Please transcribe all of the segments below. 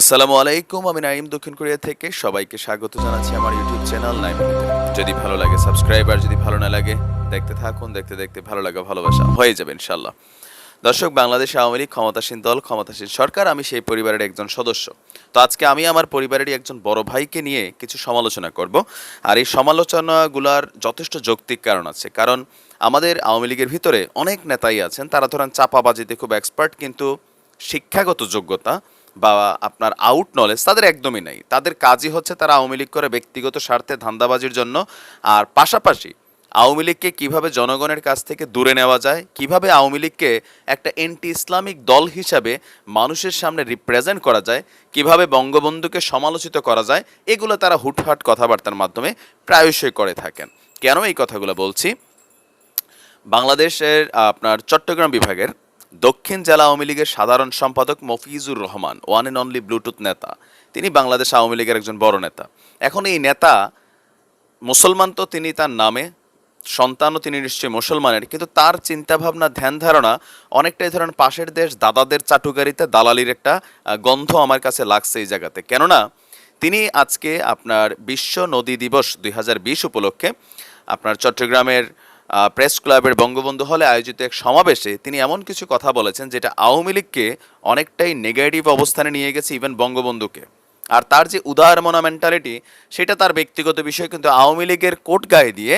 আসসালামু আলাইকুম, আমি নাইম দক্ষিণ কোরিয়া থেকে। সবাইকে স্বাগত জানাচ্ছি আমার ইউটিউব চ্যানেল নাইমিতে যদি ভালো লাগে সাবস্ক্রাইব আর যদি ভালো না লাগে, দেখতে থাকুন, দেখতে দেখতে ভালো লাগা, ভালোবাসা হয়ে যাবে ইনশাল্লাহ দর্শক, বাংলাদেশ আওয়ামী লীগ ক্ষমতাসীন দল, ক্ষমতাসীন সরকার, আমি সেই পরিবারের একজন সদস্য। তো আজকে আমি আমার পরিবারেরই একজন বড় ভাইকে নিয়ে কিছু সমালোচনা করব। আর এই সমালোচনাগুলার যথেষ্ট যৌক্তিক কারণ আছে। কারণ আমাদের আওয়ামী লীগের ভিতরে অনেক নেতাই আছেন, তারা ধরেন চাপাবাজিতে খুব এক্সপার্ট কিন্তু শিক্ষাগত যোগ্যতা বা আপনার আউট নলেজ তাদের একদমই নাই। তাদের কাজই হচ্ছে তারা আওয়ামী লীগ করে ব্যক্তিগত স্বার্থে ধান্দাবাজির জন্য। আর পাশাপাশি আওয়ামী লীগকে কীভাবে জনগণের কাছ থেকে দূরে নেওয়া যায়, কীভাবে আওয়ামী লীগকে একটা এন্টি ইসলামিক দল হিসাবে মানুষের সামনে রিপ্রেজেন্ট করা যায়, কীভাবে বঙ্গবন্ধুকে সমালোচিত করা যায়, এগুলো তারা হুটহাট কথাবার্তার মাধ্যমে প্রায়শই করে থাকেন। কেন এই কথাগুলো বলছি? বাংলাদেশের, আপনার চট্টগ্রাম বিভাগের দক্ষিণ জেলা আওয়ামী লীগের সাধারণ সম্পাদক Mafizur Rahman one and only bluetooth নেতা। তিনি বাংলাদেশ আওয়ামী লীগের একজন বড় নেতা। এখন এই নেতা মুসলমান তো তিনি তার নামে, সন্তানও তিনি নিশ্চয়ই মুসলমানের, কিন্তু তার চিন্তাভাবনা, ধ্যান ধারণা অনেকটাই ধরেন পাশের দেশ দাদাদের চাটুকারিতে দালালির একটা গন্ধ আমার কাছে লাগছে এই জায়গাতে। কেননা তিনি আজকে আপনার বিশ্ব নদী দিবস দুই হাজার বিশ উপলক্ষে আপনার চট্টগ্রামের প্রেস ক্লাবের বঙ্গবন্ধু হলে আয়োজিত এক সমাবেশে তিনি এমন কিছু কথা বলেছেন যেটা আওয়ামী লীগকে অনেকটাই নেগেটিভ অবস্থানে নিয়ে গেছে ইভেন বঙ্গবন্ধুকে। আর তার যে উদারমনা মেন্টালিটি সেটা তার ব্যক্তিগত বিষয়, কিন্তু আওয়ামী লীগের কোট গায়ে দিয়ে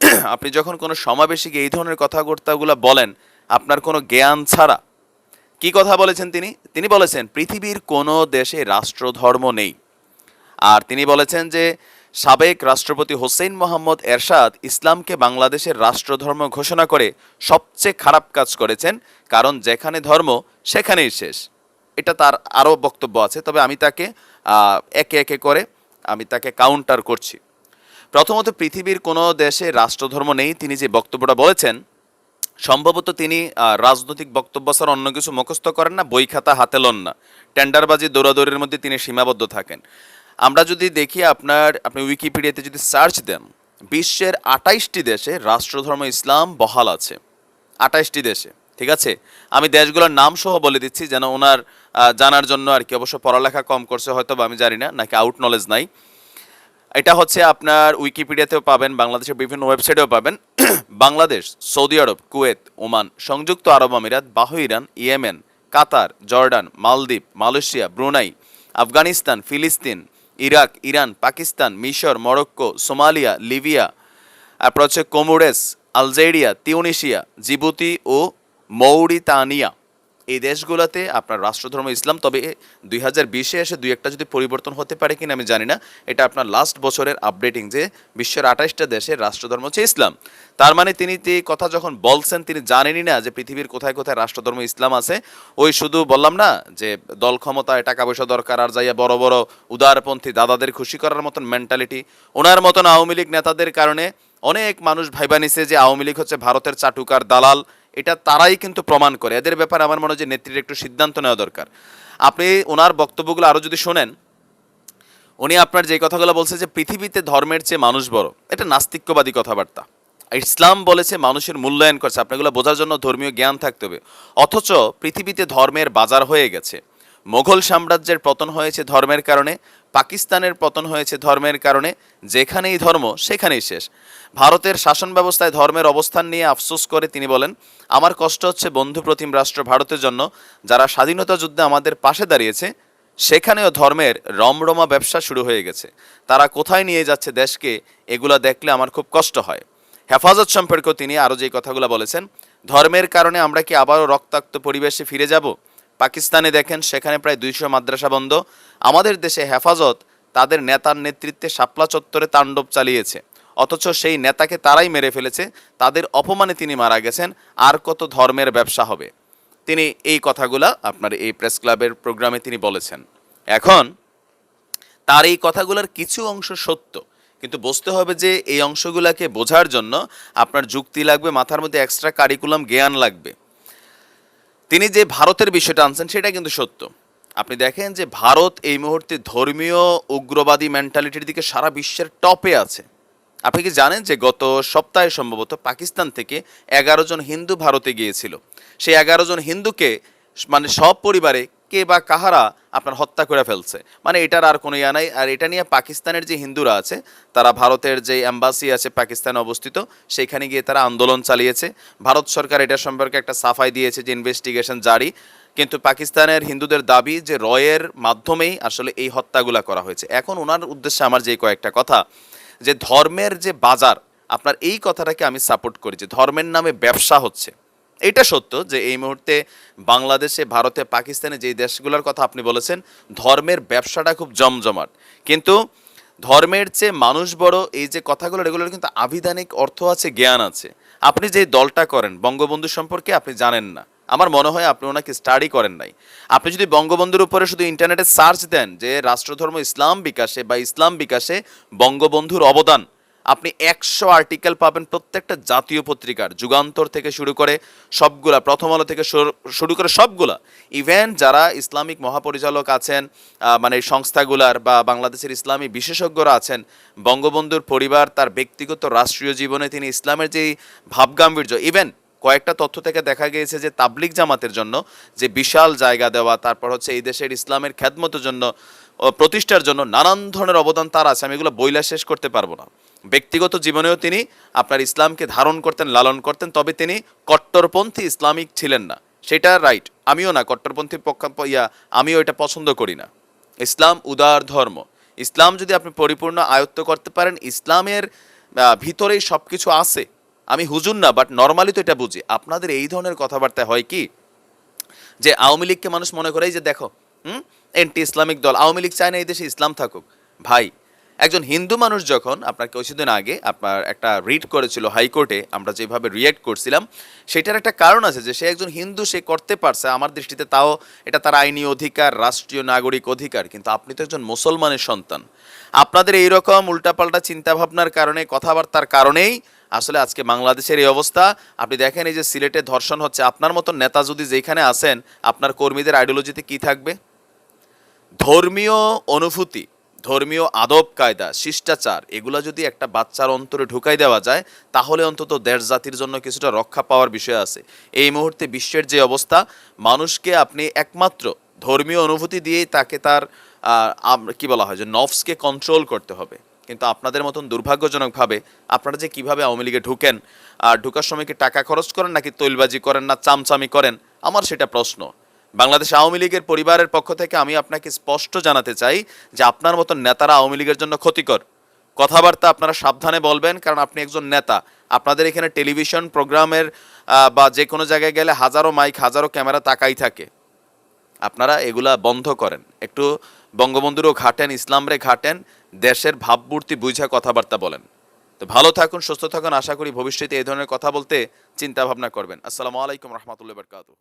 আপনি যখন কোনো সমাবেশে গিয়ে এই ধরনের কথাবার্তাগুলো বলেন, আপনার কোনো জ্ঞান ছাড়া। কি কথা বলেছেন তিনি? তিনি বলেছেন, পৃথিবীর কোনো দেশে রাষ্ট্রধর্ম নেই। আর তিনি বলেছেন যে সাবেক রাষ্ট্রপতি হোসেন মোহাম্মদ এরশাদ ইসলামকে বাংলাদেশের রাষ্ট্রধর্ম ঘোষণা করে সবচেয়ে খারাপ কাজ করেছেন, কারণ যেখানে ধর্ম, সেখানেই শেষ। এটা তার আরও বক্তব্য আছে, তবে আমি তাকে একে একে করে আমি তাকে কাউন্টার করছি। প্রথমত, পৃথিবীর কোনো দেশে রাষ্ট্রধর্ম নেই, তিনি যে বক্তব্যটা বলেছেন, সম্ভবত তিনি রাজনৈতিক বক্তব্য ছাড়া অন্য কিছু মুখস্থ করেন না, বই খাতা হাতে লন না। টেন্ডারবাজি দৌড়াদৌড়ির মধ্যে তিনি সীমাবদ্ধ থাকেন। আমরা যদি দেখি আপনার, আপনি উইকিপিডিয়াতে যদি সার্চ দেন, বিশ্বের আটাইশটি দেশে রাষ্ট্রধর্ম ইসলাম বহাল আছে। আটাইশটি দেশে, ঠিক আছে? আমি দেশগুলোর নাম সহ বলে দিচ্ছি যেন ওনার জানার জন্য আর কি, অবশ্য পড়ালেখা কম করছে, হয়তো বা আমি জানি না, নাকি আউট নলেজ নাই। এটা হচ্ছে আপনার উইকিপিডিয়াতেও পাবেন, বাংলাদেশের বিভিন্ন ওয়েবসাইটেও পাবেন। Bangladesh, Saudi Arab, Kuwait, Oman, সংযুক্ত আরব আমিরাত Bahrain Yemen, Qatar, Jordan, Maldives, Malaysia, Brunei, Afghanistan, ফিলিস্তিন ইরাক, ইরান, পাকিস্তান, মিশর, মরক্কো, সোমালিয়া, লিবিয়া তারপর হচ্ছে কোমোরেস, আলজেরিয়া, তিউনিশিয়া, জিবুতি ও মৌরিতানিয়া। এই দেশগুলোতে আপনার রাষ্ট্রধর্ম ইসলাম, তবে দুই হাজার বিশে এসে দুই একটা যদি পরিবর্তন হতে পারে কিনা আমি জানি না। এটা আপনার লাস্ট বছরের আপডেটিং যে বিশ্বের আঠাশটা দেশের রাষ্ট্রধর্ম হচ্ছে ইসলাম। তার মানে তিনি যে কথা যখন বলছেন, তিনি জানেনই না যে পৃথিবীর কোথায় কোথায় রাষ্ট্রধর্ম ইসলাম আছে। ওই শুধু বললাম না যে দল ক্ষমতায় টাকা পয়সা দরকার, আর যাইয়া বড় বড় উদারপন্থী দাদাদের খুশি করার মতন মেন্টালিটি ওনার মতন আওয়ামী লীগ নেতাদের কারণে অনেক মানুষ ভাইবা নিছে যে আওয়ামী লীগ হচ্ছে ভারতের চাটুকার দালাল। এটা তারাই কিন্তু প্রমাণ করে। এদের ব্যাপারে আমার মনে হয় যে নেত্রীর একটু সিদ্ধান্ত নেওয়া দরকার। আপনি ওনার বক্তব্যগুলো আরও যদি শোনেন, উনি আপনার যে কথাগুলো বলছে যে পৃথিবীতে ধর্মের চেয়ে মানুষ বড়, এটা নাস্তিক্যবাদী কথাবার্তা। ইসলাম বলেছে মানুষের মূল্যায়ন করছে, আপনাগুলো বোঝার জন্য ধর্মীয় জ্ঞান থাকতে হবে। অথচ পৃথিবীতে ধর্মের বাজার হয়ে গেছে। মোঘল সাম্রাজ্যের পতন হয়েছে ধর্মের কারণে পাকিস্তানের পতন হয়েছে ধর্মের কারণে, যেখানেই ধর্ম, সেখানেই শেষ। ভারতের শাসন ব্যবস্থায় ধর্মের অবস্থান নিয়ে আফসোস করে তিনি বলেন, আমার কষ্ট হচ্ছে বন্ধু প্রতিম রাষ্ট্র ভারতের জন্য, যারা স্বাধীনতা যুদ্ধে আমাদের পাশে দাঁড়িয়েছে, সেখানেও ধর্মের রমরমা ব্যবসা শুরু হয়ে গেছে। তারা কোথায় নিয়ে যাচ্ছে দেশকে, এগুলা দেখলে আমার খুব কষ্ট হয়। হেফাজত সম্পর্কেও তিনি আরও যে কথাগুলো বলেছেন, ধর্মের কারণে আমরা কি আবারও রক্তাক্ত পরিবেশে ফিরে যাব? পাকিস্তানে দেখেন, সেখানে প্রায় দুইশো মাদ্রাসা বন্ধ। আমাদের দেশে হেফাজত, তাদের নেতার নেতৃত্বে শাপলা চত্বরে তাণ্ডব চালিয়েছে। অথচ সেই নেতাকে তারাই মেরে ফেলেছে, তাদের অপমানে তিনি মারা গেছেন, আর কত ধর্মের ব্যবসা হবে। তিনি এই কথাগুলা আপনার এই প্রেস ক্লাবের প্রোগ্রামে তিনি বলেছেন। এখন, তার এই কথাগুলোর কিছু অংশ সত্য, কিন্তু বুঝতে হবে যে এই অংশগুলোকে বোঝার জন্য আপনার যুক্তি লাগবে, মাথার মধ্যে এক্সট্রা কারিকুলাম জ্ঞান লাগবে। তিনি যে ভারতের বিষয়টা আনছেন সেটা কিন্তু সত্য। আপনি দেখেন যে ভারত এই মুহূর্তে ধর্মীয় উগ্রবাদী মেন্টালিটির দিকে সারা বিশ্বের টপে আছে। আপনি কি জানেন যে গত সপ্তাহে সম্ভবত পাকিস্তান থেকে এগারো জন হিন্দু ভারতে গিয়েছিল। সেই এগারো জন হিন্দুকে মানে সব পরিবারে কে বা কাহারা আপনার হত্যা করে ফেলছে। মানে এটার আর কোনো ইয়া নাই। আর এটা নিয়ে পাকিস্তানের যে হিন্দুরা আছে, তারা ভারতের যে অ্যাম্বাসি আছে পাকিস্তানে অবস্থিত সেখানে গিয়ে তারা আন্দোলন চালিয়েছে। ভারত সরকার এটা সম্পর্কে একটা সাফাই দিয়েছে যে ইনভেস্টিগেশন জারি। কিন্তু পাকিস্তানের হিন্দুদের দাবি যে রয়ের মাধ্যমেই আসলে এই হত্যাগুলা করা হয়েছে। এখন ওনার উদ্দেশ্যে আমার যে কয়েকটা কথা, যে ধর্মের যে বাজার, আপনার এই কথাটাকে আমি সাপোর্ট করি যে ধর্মের নামে ব্যবসা হচ্ছে। এটা সত্য যে এই মুহূর্তে বাংলাদেশে, ভারতে, পাকিস্তানে যেই দেশগুলোর কথা আপনি বলেছেন, ধর্মের ব্যবসাটা খুব জমজমাট। কিন্তু ধর্মের চেয়ে মানুষ বড় এই যে কথাগুলো, এগুলোর কিন্তু আবিধানিক অর্থ আছে, জ্ঞান আছে। আপনি যে দলটা করেন, বঙ্গবন্ধু সম্পর্কে আপনি জানেন না। আমার মনে হয় আপনি ওনাকে স্টাডি করেন নাই। আপনি যদি বঙ্গবন্ধুর উপরে শুধু ইন্টারনেটে সার্চ দেন যে রাষ্ট্রধর্ম ইসলাম বিকাশে বা ইসলাম বিকাশে বঙ্গবন্ধুর অবদান আপনি একশো আর্টিকেল পাবেন প্রত্যেকটা জাতীয় পত্রিকার। যুগান্তর থেকে শুরু করে সবগুলা, প্রথম আলো থেকে শুরু- করে সবগুলা। ইভেন যারা ইসলামিক মহাপরিচালক আছেন মানে সংস্থাগুলার বা বাংলাদেশের ইসলামী বিশেষজ্ঞরা আছেন, বঙ্গবন্ধুর পরিবার, তার ব্যক্তিগত রাষ্ট্রীয় জীবনে তিনি ইসলামের যেই ভাবগাম্ভীর্য ইভেন কয়েকটা তথ্য থেকে দেখা গিয়েছে যে তাবলিক জামাতের জন্য যে বিশাল জায়গা দেওয়া, তারপর হচ্ছে এই দেশের ইসলামের খ্যাতমতের জন্য প্রতিষ্ঠার জন্য নানান ধরনের অবদান তার আছে, আমি এগুলো বইলা শেষ করতে পারব না। ব্যক্তিগত জীবনেও তিনি আপনার ইসলামকে ধারণ করতেন, লালন করতেন, তবে তিনি কট্টরপন্থী ইসলামিক ছিলেন না। সেটা রাইট, আমিও না, কট্টরপন্থী পক্ষ, ইয়া, আমিও এটা পছন্দ করি না। ইসলাম উদার ধর্ম। ইসলাম যদি আপনি পরিপূর্ণ আয়ত্ত করতে পারেন, ইসলামের ভিতরেই সব কিছু আছে। আমি হুজুর না বাট নর্মালি তো এটা বুঝি। আপনাদের এই ধরনের কথাবার্তা হয় কি? যে আওয়ামী লীগকে মানুষ মনে করে যে দেখো হুম? এন্টি ইসলামিক দল। আওয়ামী লীগ চায় না এই দেশে ইসলাম থাকুক। ভাই, একজন হিন্দু মানুষ যখন আপনার কিছুদিন আগে আপনার একটা রিড করেছিল হাইকোর্টে, আমরা যেভাবে রিয়েক্ট করছিলাম, সেটার একটা কারণ আছে যে সে একজন হিন্দু, সে করতে পারছে, আমার দৃষ্টিতে তাও এটা তার আইনি অধিকার, রাষ্ট্রীয় নাগরিক অধিকার, কিন্তু আপনি তো একজন মুসলমানের সন্তান। আপনাদের এইরকম উল্টাপাল্টা চিন্তাভাবনার কারণে, কথাবার্তার কারণেই আসলে আজকে বাংলাদেশের এই অবস্থা। আপনি দেখেন এই যে সিলেটে ধর্ষণ হচ্ছে, আপনার মতো নেতা যদি যেখানে আছেন, আপনার কর্মীদের আইডিওলজিতে কি থাকবে? ধর্মীয় অনুভূতি, ধর্মীয় আদব, কায়দা, শিষ্টাচার, এগুলো যদি একটা বাচ্চার অন্তরে ঢুকাই দেওয়া যায়, তাহলে অন্তত দেশ জাতির জন্য কিছুটা রক্ষা পাওয়ার বিষয় আছে। এই মুহূর্তে বিশ্বের যে অবস্থা, মানুষকে আপনি একমাত্র ধর্মীয় অনুভূতি দিয়েই তাকে তার কি বলা হয় যে নফসকে কন্ট্রোল করতে হবে। কিন্তু আপনাদের মতন দুর্ভাগ্যজনকভাবে আপনারা যে কীভাবে আওয়ামী লীগে ঢুকেন, আর ঢুকার সময় কি টাকা খরচ করেন নাকি তৈলবাজি করেন না, চামচামি করেন, আমার সেটা প্রশ্ন। বাংলাদেশ আওয়ামী লীগের পরিবারের পক্ষ থেকে আমি আপনাকে স্পষ্ট জানাতে চাই যে আপনার মতন নেতারা আওয়ামী লীগের জন্য ক্ষতিকর। কথাবার্তা আপনারা সাবধানে বলবেন, কারণ আপনি একজন নেতা। আপনাদের এখানে টেলিভিশন প্রোগ্রামের বা যে কোনো জায়গায় গেলে হাজারো মাইক, হাজারো ক্যামেরা তাকাই থাকে। আপনারা এগুলা বন্ধ করেন। একটু বঙ্গবন্ধুরও ঘাটেন, ইসলামরে ঘাটেন, দেশের ভাবমূর্তি বুঝা কথাবার্তা বলেন। তো ভালো থাকুন, সুস্থ থাকুন। আশা করি ভবিষ্যতে এই ধরনের কথা বলতে চিন্তা ভাবনা করবেন। আসসালামু আলাইকুম রহমতুল্লাহ বরকাতুহ।